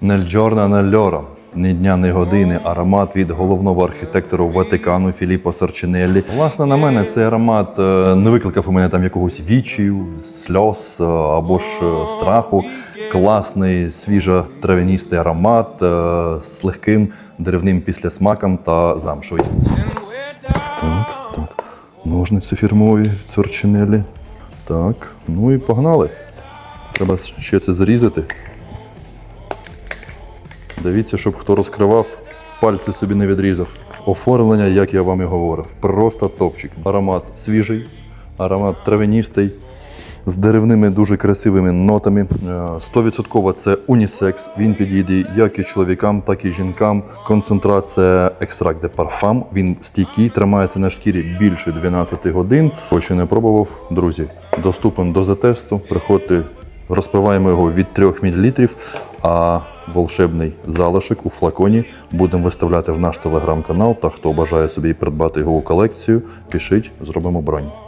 Нель Джорна нель Льора. Ні дня, ні години. Аромат від головного архітектора Ватикану Філіппо Сарчинеллі. Власне, на мене цей аромат е, не викликав у мене там якогось вічію, сльоз е, або ж е, страху. Класний, свіжо травяністий аромат з легким деревним післясмаком та замшою. Так, так. Ножниці фірмові від Сорчинелі. Так, ну і погнали. Треба ще це зрізати. Дивіться, щоб хто розкривав, пальці собі не відрізав. Оформлення, як я вам і говорив, просто топчик. Аромат свіжий, аромат травяністий, з деревними дуже красивими нотами. Е, 100% це унісекс. Він підійде як і чоловікам, так і жінкам. Концентрація екстракт де парфам. Він стійкий, тримається на шкірі більше 12 годин. Хто ще не пробував, друзі, доступен до затесту. Приходьте, розпиваємо його від 3 мл, а волшебний залишок у флаконі будемо виставляти в наш телеграм-канал. Та хто бажає собі придбати його у колекцію, пишіть, зробимо бронь.